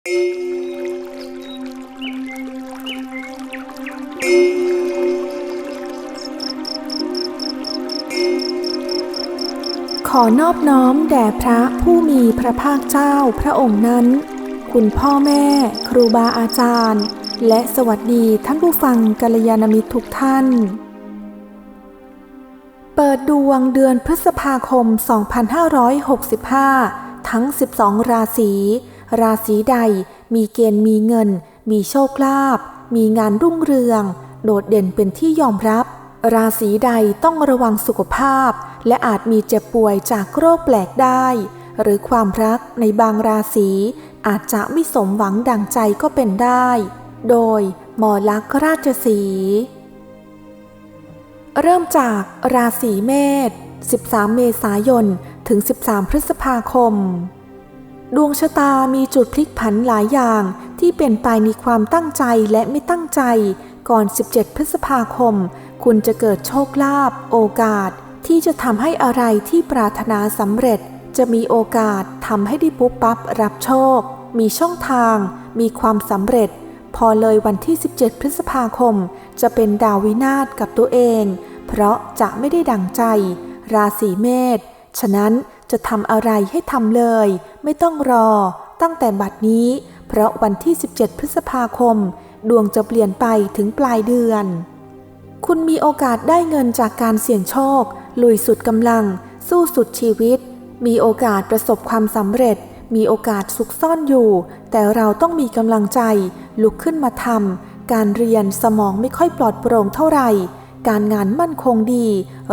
ขอนอบน้อมแด่พระผู้มีพระภาคเจ้าพระองค์นั้น คุณพ่อแม่ ครูบาอาจารย์ และสวัสดีท่านผู้ฟังกัลยาณมิตรทุกท่าน เปิดดวงเดือนพฤษภาคม 2565 ทั้ง 12 ราศี ราศีใดมีเกณฑ์มีเงิน มีโชคลาภมีงานรุ่งเรือง โดดเด่นเป็นที่ยอมรับ ราศีใดต้องระวังสุขภาพ และอาจมีเจ็บป่วยจากโรคแปลกได้ หรือความรักในบางราศีอาจจะไม่สมหวังดังใจก็เป็นได้ โดยหมอลักษณ์ราชสีเริ่มจากราศีเมษ 13 เมษายน ถึง 13 พฤษภาคม ดวงชะตามีจุดพลิกผันหลายอย่างที่เป็นไปมีความตั้งใจและไม่ตั้งใจ ก่อน 17 พฤษภาคม คุณจะเกิดโชคลาภโอกาส ที่จะทำให้อะไรที่ปรารถนาสำเร็จ จะมีโอกาสทำให้ได้ปุ๊บปั๊บรับโชค มีช่องทาง มีความสำเร็จ พอเลยวันที่ 17 พฤษภาคม จะเป็นดาววินาศกับตัวเอง เพราะจะไม่ได้ดังใจ ราศีเมษฉะนั้น จะทำอะไรให้ทำเลย ไม่ต้องรอ ตั้งแต่บัดนี้ เพราะวันที่ 17 พฤษภาคม ดวงจะเปลี่ยนไปถึงปลายเดือน คุณมีโอกาสได้เงินจากการเสี่ยงโชค ลุยสุดกำลัง สู้สุดชีวิต มีโอกาสประสบความสำเร็จ มีโอกาสซุกซ่อนอยู่ แต่เราต้องมีกำลังใจ ลุกขึ้นมาทำการเรียนสมองไม่ค่อยปลอดโปร่งเท่าไหร่ การงานมั่นคงดี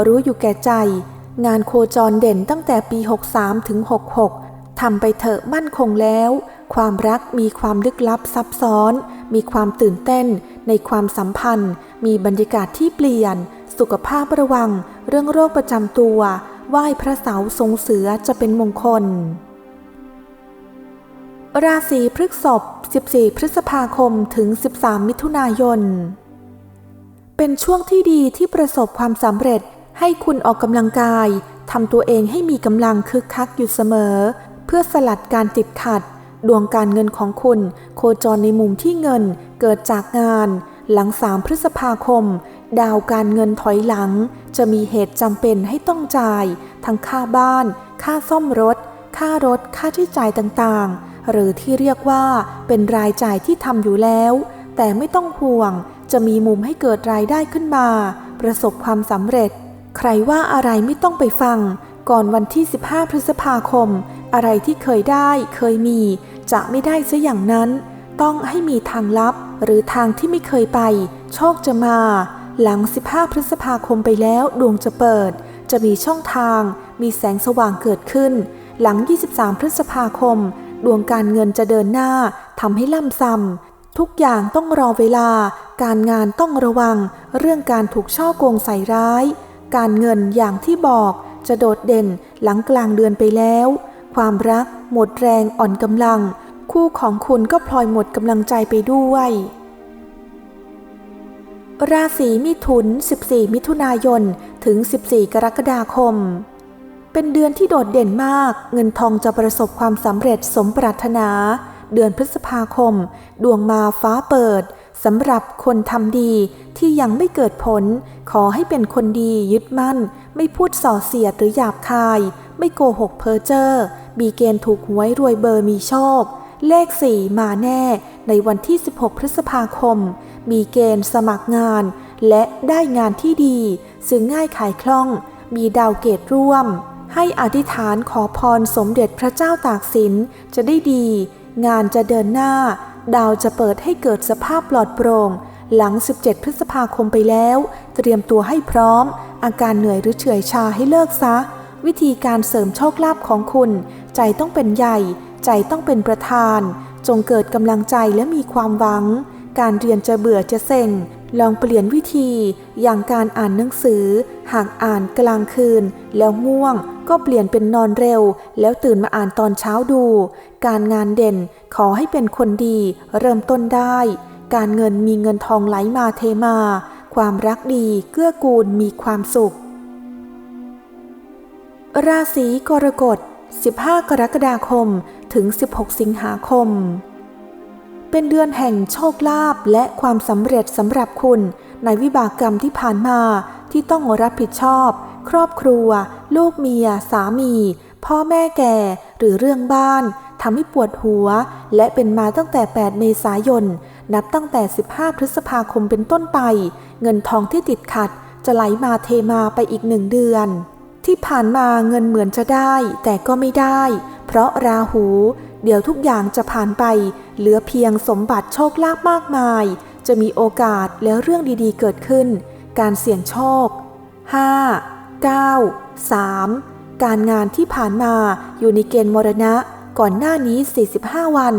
รู้อยู่แก่ใจ งานโคจรเด่นตั้งแต่ปี 63 ถึง 66 ทำไปเถอะมั่นคงแล้ว ความรักมีความลึกลับซับซ้อน มีความตื่นเต้น ในความสัมพันธ์ มีบรรยากาศที่เปลี่ยน สุขภาพระวัง เรื่องโรคประจำตัว ไหว้พระเสาทรงเสือจะเป็นมงคล ราศีพฤษภ 14 พฤษภาคม ถึง 13 มิถุนายนเป็นช่วงที่ดีที่ประสบความสำเร็จ ให้คุณออกกำลังกายทำตัวเองให้มีกำลังคึกคักอยู่เสมอ เพื่อสลัดการติดขัด ดวงการเงินของคุณ โคจรในมุมที่เงินเกิดจากงาน หลัง3พฤษภาคม ดาวการเงินถอยหลัง จะมีเหตุจำเป็นให้ต้องจ่าย ทั้งค่าบ้าน ค่าซ่อมรถ ค่ารถ ค่าใช้จ่ายต่างๆ หรือที่เรียกว่าเป็นรายจ่ายที่ทำอยู่แล้ว แต่ไม่ต้องห่วง จะมีมุมให้เกิดรายได้ขึ้นมา ประสบความสำเร็จ ใครว่าอะไรไม่ต้องไปฟัง ก่อนวันที่ 15 พฤษภาคม อะไรที่เคยได้เคยมี จะไม่ได้ซะอย่างนั้น ต้องให้มีทางลับ หรือทางที่ไม่เคยไป โชคจะมา หลัง 15 พฤษภาคมไปแล้วดวงจะเปิด จะมีช่องทาง มีแสงสว่างเกิดขึ้น หลัง 23 พฤษภาคม ดวงการเงินจะเดินหน้าทำให้ล่ำซ้ำทุกอย่างต้องรอเวลา การงานต้องระวัง เรื่องการถูกช่อโกงใส่ร้าย การเงินอย่างที่บอกจะโดดเด่นหลังกลางเดือนไปแล้ว ความรักหมดแรงอ่อนกำลัง คู่ของคุณก็พลอยหมดกำลังใจไปด้วย ราศีมิถุน 14 มิถุนายน ถึง 14 กรกฎาคม เป็นเดือนที่โดดเด่นมาก เงินทองจะประสบความสำเร็จสมปรารถนา เดือนพฤษภาคม ดวงมาฟ้าเปิด สำหรับคนทำดีที่ยังไม่เกิดผล ขอให้เป็นคนดียึดมั่น ไม่พูดส่อเสียดหรือหยาบคาย ไม่โกหกเพ้อเจ้อมีเกณฑ์ถูกหวยรวยเบอร์มีโชค เลขสี่มาแน่ในวันที่ 16 พฤษภาคม มีเกณฑ์สมัครงาน และได้งานที่ดีซึ่งง่ายขายคล่อง มีดาวเกตร่วม ให้อธิษฐานขอพรสมเด็จพระเจ้าตากสินจะได้ดี งานจะเดินหน้า ดาวจะเปิดให้เกิดสภาพปลอดโปร่งหลัง 17 พฤษภาคมไปแล้ว เตรียมตัวให้พร้อม อาการเหนื่อยหรือเฉื่อยชาให้เลิกซะ วิธีการเสริมโชคลาภของคุณ ใจต้องเป็นใหญ่ ใจต้องเป็นประธาน จงเกิดกำลังใจและมีความหวัง การเรียนจะเบื่อจะเซ็ง ลองเปลี่ยนวิธีอย่างการอ่านหนังสือ หากอ่านกลางคืน แล้วง่วงก็เปลี่ยนเป็นนอนเร็ว แล้วตื่นมาอ่านตอนเช้าดู การงานเด่นขอให้เป็นคนดีเริ่มต้นได้ การเงินมีเงินทองไหลมาเทมา ความรักดีเกื้อกูลมีความสุข ราศีกรกฎ 15 กรกฎาคมถึง 16 สิงหาคม เป็นเดือนแห่งโชคลาภและความสำเร็จสำหรับคุณ ในวิบากกรรมที่ผ่านมาที่ต้องรับผิดชอบ ครอบครัว ลูกเมีย สามี พ่อแม่แก่ หรือเรื่องบ้านทำให้ปวดหัว และเป็นมาตั้งแต่ 8 เมษายน นับตั้งแต่ 15 พฤษภาคมเป็นต้นไป เงินทองที่ติดขัด จะไหลมาเทมาไปอีกหนึ่งเดือน ที่ผ่านมาเงินเหมือนจะได้ แต่ก็ไม่ได้ เพราะราหู เดี๋ยวทุกอย่างจะผ่านไป เหลือเพียงสมบัติโชคลาภมากมาย จะมีโอกาสและเรื่องดีๆเกิดขึ้น การเสี่ยงโชค 5 9 3 การงานที่ผ่านมาอยู่ในเกณฑ์มรณะ ก่อนหน้านี้ 45 วัน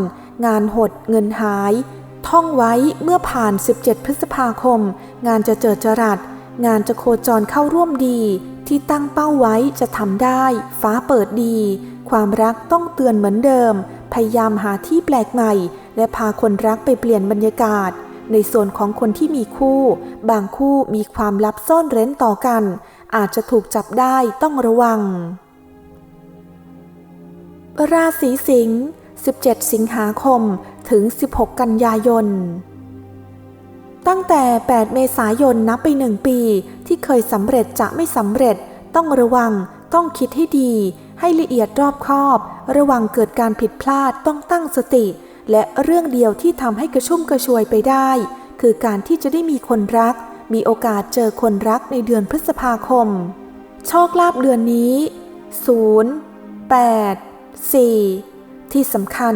งานหดเงินหาย ท่องไว้เมื่อผ่าน 17 พฤษภาคม งานจะเจิดจรัสงานจะโคจรเข้าร่วมดี ที่ตั้งเป้าไว้จะทำได้ ฟ้าเปิดดี ความรักต้องเตือนเหมือนเดิม พยายามหาที่แปลกใหม่ และพาคนรักไปเปลี่ยนบรรยากาศ ในส่วนของคนที่มีคู่ บางคู่มีความลับซ่อนเร้นต่อกัน อาจจะถูกจับได้ต้องระวัง ราศีสิงห์ 17 สิงหาคม ถึง 16 กันยายน ตั้งแต่ 8 เมษายนนับไปหนึ่งปี ที่เคยสำเร็จจะไม่สำเร็จ ต้องระวัง ต้องคิดให้ดี ให้ละเอียดรอบคอบ ระวังเกิดการผิดพลาดต้องตั้งสติ และเรื่องเดียวที่ทำให้กระชุ่มกระชวยไปได้ คือการที่จะได้มีคนรัก มีโอกาสเจอคนรักในเดือนพฤษภาคม โชคลาภเดือนนี้ 0 8 4 ที่สำคัญ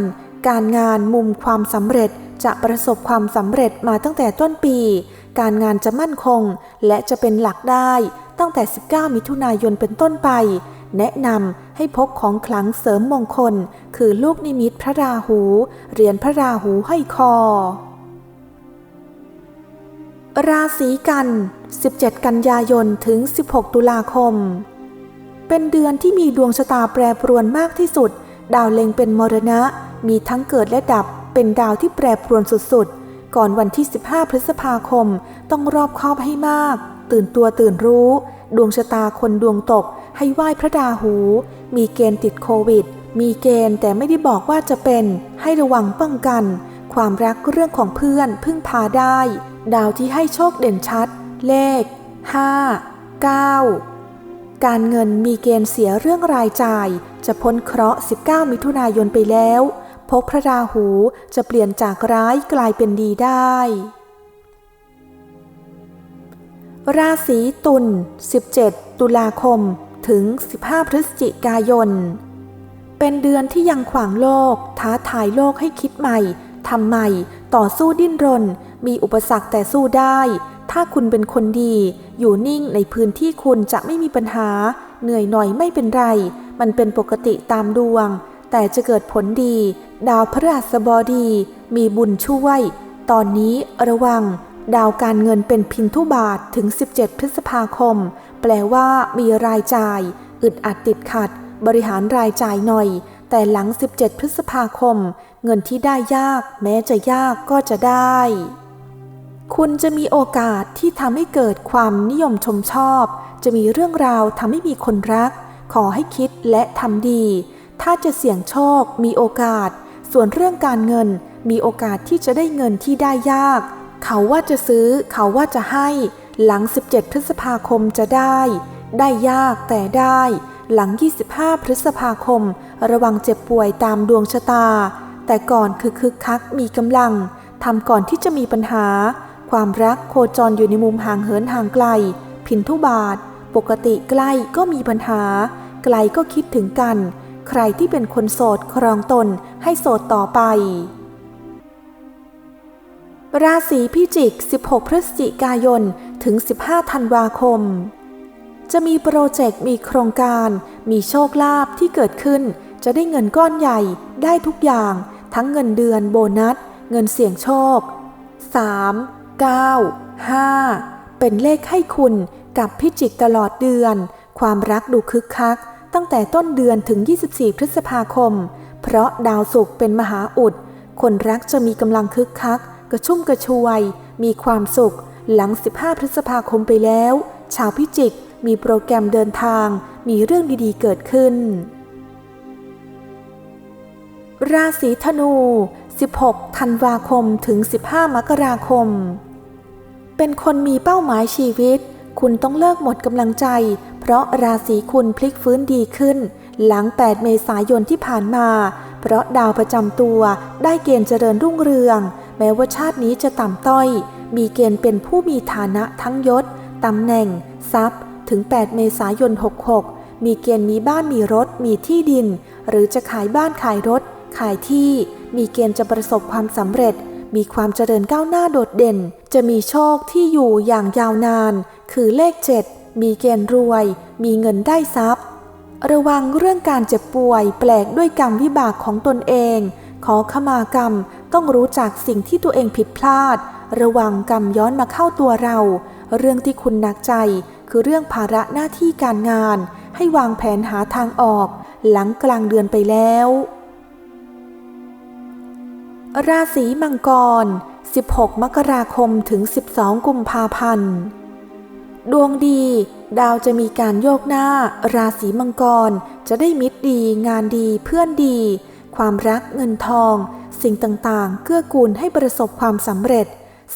การงานมุมความสำเร็จจะประสบความสำเร็จมาตั้งแต่ต้นปี การงานจะมั่นคง และจะเป็นหลักได้ตั้งแต่ 19 มิถุนายนเป็นต้นไป แนะนำให้พกของขลังเสริมมงคล คือลูกนิมิตพระราหู เหรียญพระราหูห้อยคอ ราศีกัน 17 กันยายนถึง 16 ตุลาคม เป็นเดือนที่มีดวงชะตาแปรปรวนมากที่สุด ดาวเล็งเป็นมรณะ มีทั้งเกิดและดับ เป็นดาวที่แปรปรวนสุดๆ ก่อนวันที่ 15 พฤษภาคม ต้องรอบคอบให้มาก ตื่นตัวตื่นรู้ ดวงชะตาคนดวงตก ให้ไหว้พระดาหู มีเกณฑ์ติดโควิด มีเกณฑ์แต่ไม่ได้บอกว่าจะเป็น ให้ระวังป้องกัน ความรักเรื่องของเพื่อนพึ่งพาได้ ดาวที่ให้โชคเด่นชัด เลข 5 9การเงินมีเกณฑ์เสียเรื่องรายจ่าย จะพ้นเคราะห์ 19 มิถุนายนไปแล้ว พบพระราหูจะเปลี่ยนจากร้ายกลายเป็นดีได้ ราศีตุล 17 ตุลาคม ถึง 15 พฤศจิกายน เป็นเดือนที่ยังขวางโลก ท้าทายโลกให้คิดใหม่ ทำใหม่ ต่อสู้ดิ้นรน มีอุปสรรคแต่สู้ได้ ถ้าคุณเป็นคนดี อยู่นิ่งในพื้นที่คุณจะไม่มีปัญหา เหนื่อยหน่อยไม่เป็นไร มันเป็นปกติตามดวง แต่จะเกิดผลดี ดาวพฤหัสบดี มีบุญช่วย ตอนนี้ระวัง ดาวการเงินเป็นพินทุบาทถึง 17 พฤษภาคม แปลว่ามีรายจ่าย อึดอัดติดขัด บริหารรายจ่ายหน่อย แต่หลัง 17 พฤษภาคม เงินที่ได้ยาก แม้จะยากก็จะได้ คุณจะมีโอกาสที่ทำให้เกิดความนิยมชมชอบ จะมีเรื่องราวทำให้มีคนรัก ขอให้คิดและทำดี ถ้าจะเสี่ยงโชคมีโอกาส ส่วนเรื่องการเงินมีโอกาสที่จะได้เงินที่ได้ยาก เขาว่าจะซื้อเขาว่าจะให้ หลัง 17 พฤษภาคมจะได้ ได้ยากแต่ได้ หลัง 25 พฤษภาคม ระวังเจ็บป่วยตามดวงชะตา แต่ก่อนคือคึกคักมีกำลังทำก่อนที่จะมีปัญหา ความรักโคจรอยู่ในมุมห่างเหินห่างไกล พินทุบาท ปกติใกล้ก็มีปัญหา ไกลก็คิดถึงกัน ใครที่เป็นคนโสดครองตนให้โสดต่อไป ราศีพิจิก 16 พฤศจิกายน ถึง 15 ธันวาคม จะมีโปรเจกต์ มีโครงการ มีโชคลาภที่เกิดขึ้น จะได้เงินก้อนใหญ่ ได้ทุกอย่าง ทั้งเงินเดือนโบนัส เงินเสี่ยงโชค 3 9 5 เป็นเลขให้คุณกับพิจิกตลอดเดือน ความรักดูคึกคัก ตั้งแต่ต้นเดือนถึง 24 พฤษภาคม เพราะดาวศุกร์เป็นมหาอุด คนรักจะมีกำลังคึกคัก กระชุ่มกระชวย มีความสุข หลัง 15 พฤษภาคมไปแล้ว ชาวพิจิกมีโปรแกรมเดินทาง มีเรื่องดีๆเกิดขึ้น ราศีธนู 16 ธันวาคมถึง 15 มกราคม เป็นคนมีเป้าหมายชีวิต คุณต้องเลิกหมดกำลังใจ เพราะราศีคุณพลิกฟื้นดีขึ้น หลัง 8 เมษายนที่ผ่านมา เพราะดาวประจำตัวได้เกณฑ์เจริญรุ่งเรือง แม้ว่าชาตินี้จะต่ำต้อย มีเกณฑ์เป็นผู้มีฐานะทั้งยศตำแหน่ง ทรัพย์ ถึง 8 เมษายน 66 มีเกณฑ์มีบ้านมีรถ มีที่ดิน หรือจะขายบ้านขายรถ ขายที่ มีเกณฑ์จะประสบความสำเร็จ มีความเจริญก้าวหน้าโดดเด่น จะมีโชคที่อยู่อย่างยาวนาน คือเลข 7 มีเกณฑ์รวย มีเงินได้ทรัพย์ระวังเรื่องการเจ็บป่วยแปลกด้วยกรรมวิบากของตนเอง ขอขมากรรม ต้องรู้จักสิ่งที่ตัวเองผิดพลาด ระวังกรรมย้อนมาเข้าตัวเรา เรื่องที่คุณหนักใจ คือเรื่องภาระหน้าที่การงาน ให้วางแผนหาทางออก หลังกลางเดือนไปแล้ว ราศีมังกร 16 มกราคมถึง 12 กุมภาพันธ์ ดวงดี ดาวจะมีการโยกหน้า ราศีมังกรจะได้มิตรดี งานดีเพื่อนดี ความรักเงินทอง สิ่งต่างๆ เกื้อกูลให้ประสบความสำเร็จ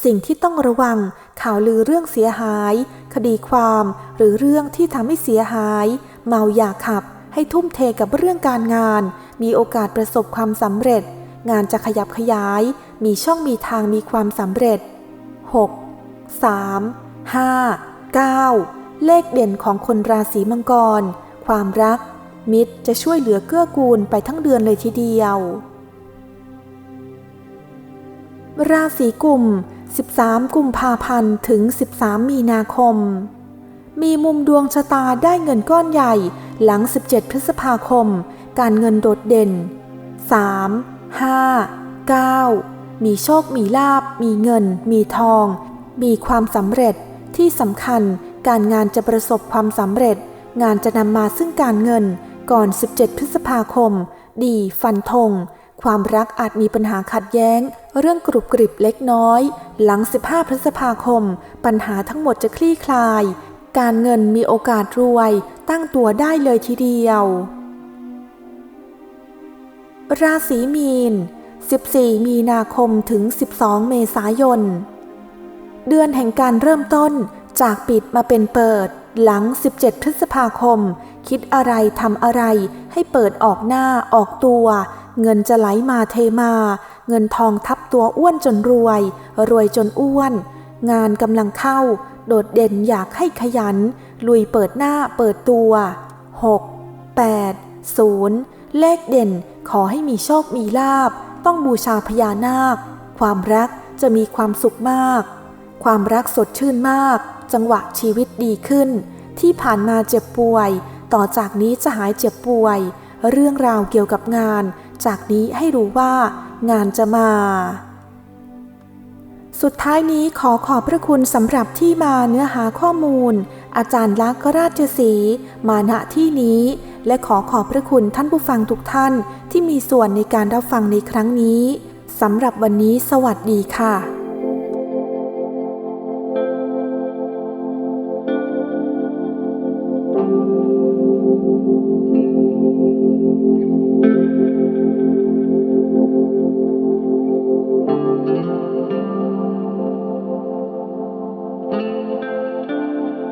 สิ่งที่ต้องระวัง ข่าวลือเรื่องเสียหาย คดีความ หรือเรื่องที่ทำให้เสียหาย เมาอย่าขับ ให้ทุ่มเทกับเรื่องการงาน มีโอกาสประสบความสำเร็จ งานจะขยับขยาย มีช่องมีทางมีความสำเร็จ 6 3 5 9 เลขเด่นของคนราศีมังกร ความรัก มิตรจะช่วยเหลือเกื้อกูลไปทั้งเดือนเลยทีเดียว ราศีกุม13 กุมภาพันธ์ ถึง 13 มีนาคม มีมุมดวงชะตาได้เงินก้อนใหญ่หลัง 17 พฤษภาคม การเงินโดดเด่น 3 5 9 มีโชค มีลาบ มีเงิน มีทอง มีความสำเร็จ ที่สำคัญการงานจะประสบความสำเร็จ งานจะนำมาซึ่งการเงินก่อน 17 พฤษภาคม ดีฟันธง ความรักอาจมีปัญหาขัดแย้ง เรื่องกรุบกริบเล็กน้อย หลัง 15 พฤษภาคม ปัญหาทั้งหมดจะคลี่คลาย การเงินมีโอกาสรวย ตั้งตัวได้เลยทีเดียว ราศีมีน 14 มีนาคมถึง 12 เมษายน เดือนแห่งการเริ่มต้นจากปิดมาเป็นเปิด หลัง 17 พฤษภาคม คิดอะไรทำอะไรให้เปิดออกหน้าออกตัว เงินจะไหลมาเทมา เงินทองทับตัวอ้วนจนรวย รวยจนอ้วน งานกำลังเข้า โดดเด่นอยากให้ขยัน ลุยเปิดหน้าเปิดตัว 6 8 0 เลขเด่นขอให้มีโชคมีลาบ ต้องบูชาพญานาค ความรักจะมีความสุขมาก ความรักสดชื่นมาก จังหวะชีวิตดีขึ้น ที่ผ่านมาเจ็บป่วย ต่อจากนี้จะหายเจ็บป่วย เรื่องราวเกี่ยวกับงาน จากนี้ให้รู้ว่างานจะมา สุดท้ายนี้ขอขอบพระคุณสำหรับที่มาเนื้อหาข้อมูล อาจารย์ลักษณ์ราชสีมาณที่นี้ และขอขอบพระคุณท่านผู้ฟังทุกท่านที่มีส่วนในการรับฟังในครั้งนี้สำหรับวันนี้สวัสดีค่ะ